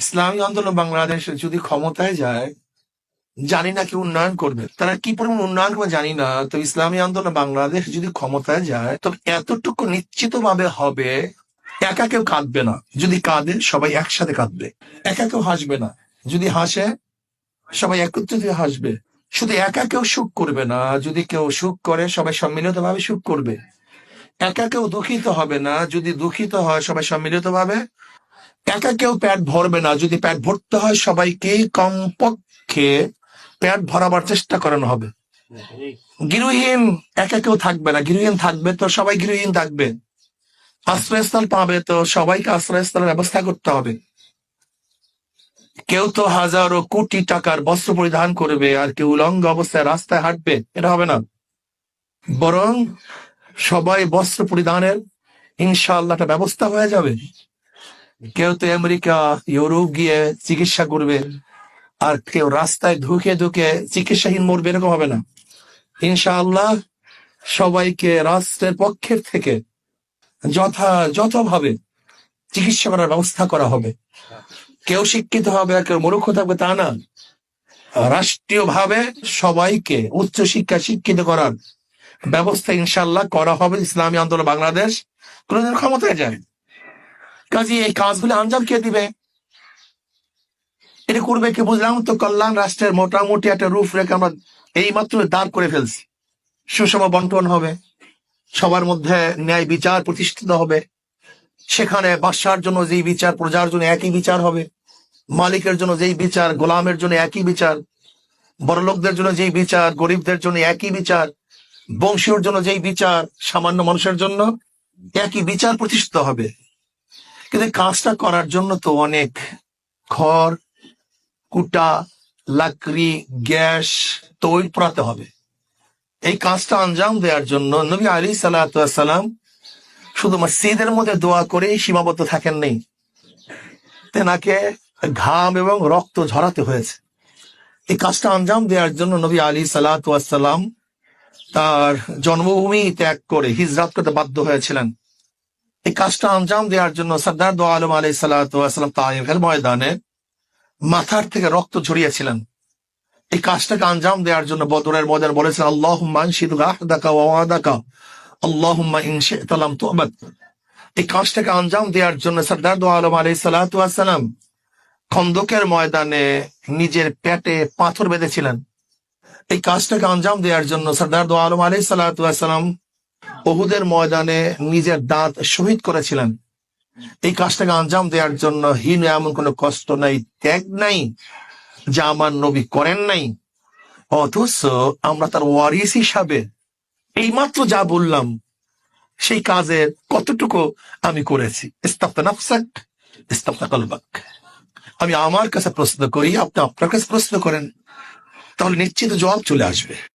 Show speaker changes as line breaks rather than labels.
ইসলামী আন্দোলন বাংলাদেশ যদি ক্ষমতায় যায়, জানি না কি উন্নয়ন করবে। তারা কি পরিমাণ উন্নয়ন করবে জানি না তো ইসলামী আন্দোলন বাংলাদেশ যদি ক্ষমতায় যায়, তবে এতটুকু নিশ্চিত ভাবে হবে, একা কেউ কাঁদবে না। যদি কাঁদে, সবাই একসাথে কাঁদবে। একা কেউ হাসবে না। যদি হাসে, সবাই একত্রিত হাসবে। শুধু একা কেউ সুখ করবে না, যদি কেউ সুখ করে, সবাই সম্মিলিত ভাবে সুখ করবে। একা কেউ দুঃখিত হবে না, যদি দুঃখিত হয়, সবাই সম্মিলিত ভাবে একা কেউ পেট ভরবে না। যদি পেট ভরতে হয় সবাইকে কমপক্ষে পেট ভরাবার চেষ্টা করানো হবে। গৃহহীন, একা কেউ থাকবে না। গৃহহীন থাকবে তো সবাই গৃহহীন থাকবে। আশ্রয়স্থল পাবে তো সবাইকে আশ্রয়স্থলের ব্যবস্থা করতে হবে। কেউ তো হাজারো কোটি টাকার বস্ত্র পরিধান করবে আর কেউ উলঙ্গ অবস্থায় রাস্তায় হাঁটবে, এটা হবে না। বরং সবাই বস্ত্র পরিধানের ইনশাআল্লাহ একটা ব্যবস্থা হয়ে যাবে। কেউ তো আমেরিকা ইউরোপ গিয়ে চিকিৎসা করবে আর কেউ রাস্তায় ধুকে ধুকে চিকিৎসাহীন মরবে, এরকম হবে না। ইনশাআল্লাহ সবাইকে রাষ্ট্রের পক্ষের থেকে যথা, যথাভাবে চিকিৎসা করার ব্যবস্থা করা হবে। কেউ শিক্ষিত হবে আর কেউ মূর্খ থাকবে, তা না। রাষ্ট্রীয় ভাবে সবাইকে উচ্চ শিক্ষা শিক্ষিত করার ব্যবস্থা ইনশাল্লাহ করা হবে। ইসলামী আন্দোলন বাংলাদেশ কোনদিন ক্ষমতায় যায় কাজে এই কাজগুলো আঞ্জাম কে দিবে? এটা করবে কি বুঝলাম তো, কল্যাণ রাষ্ট্রের মোটামুটি একটা রূপ রেখে আমরা এই মাত্র দাঁড় করে ফেলছি। সুষম বন্টন হবে, সবার মধ্যে ন্যায় বিচার প্রতিষ্ঠিত হবে। সেখানে বাদশার জন্য যেই বিচার, প্রজার জন্য একই বিচার হবে। মালিকের জন্য যেই বিচার, গোলামের জন্য একই বিচার। বড় লোকদের জন্য যেই বিচার, গরিবদের জন্য একই বিচার। বংশীয়র জন্য যেই বিচার, সামান্য মানুষের জন্য একই বিচার প্রতিষ্ঠিত হবে। কিন্তু কাজটা করার জন্য তো অনেক খড়, কুটা, লাকড়ি, গ্যাস, তৈল পোড়াতে হবে। এই কাজটা আঞ্জাম দেওয়ার জন্য নবী আলী সাল্লাম শুধু মসজিদের মধ্যে দোয়া করেই সীমাবদ্ধ থাকেন নেই। তেনাকে ঘাম এবং রক্ত ঝরাতে হয়েছে। এই কাজটা আঞ্জাম দেওয়ার জন্য নবী আলী সাল্লাম তার জন্মভূমি ত্যাগ করে হিজরাত করতে বাধ্য হয়েছিলেন। এই কাজটা আঞ্জাম দেওয়ার জন্য সর্দার দো আলম আলী সাল্লাম তাইফের ময়দানে মাথার থেকে রক্ত ঝরিয়েছিলেন। এই কাজটাকে আঞ্জাম দেওয়ার জন্য বদরের ময়দান বলেছেন আল্লাহ এই কাজটাকে আঞ্জাম দেওয়ার জন্য সর্দার দো আলম আলী সাল্লাম খন্দকের ময়দানে নিজের পেটে পাথর বেঁধেছিলেন। এই কাজটাকে আঞ্জাম দেওয়ার জন্য সর্দার দো আলম আলী সাল্লাম ওহুদের ময়দানে নিজের দাঁত শহীদ করেছিলেন। এই কাজটাকে আঞ্জাম দেওয়ার জন্য হীন এমন কোনো কষ্ট নাই, ত্যাগ নাই, যা আমার নবী করেন নাই। অথচ আমরা তার ওয়ারিস হিসাবে এইমাত্র যা বললাম, সেই কাজের কতটুকু আমি করেছি। আমি আমার কাছে প্রশ্ন করি, আপনি আপনার কাছে প্রশ্ন করেন, তাহলে নিশ্চিত জবাব চলে আসবে।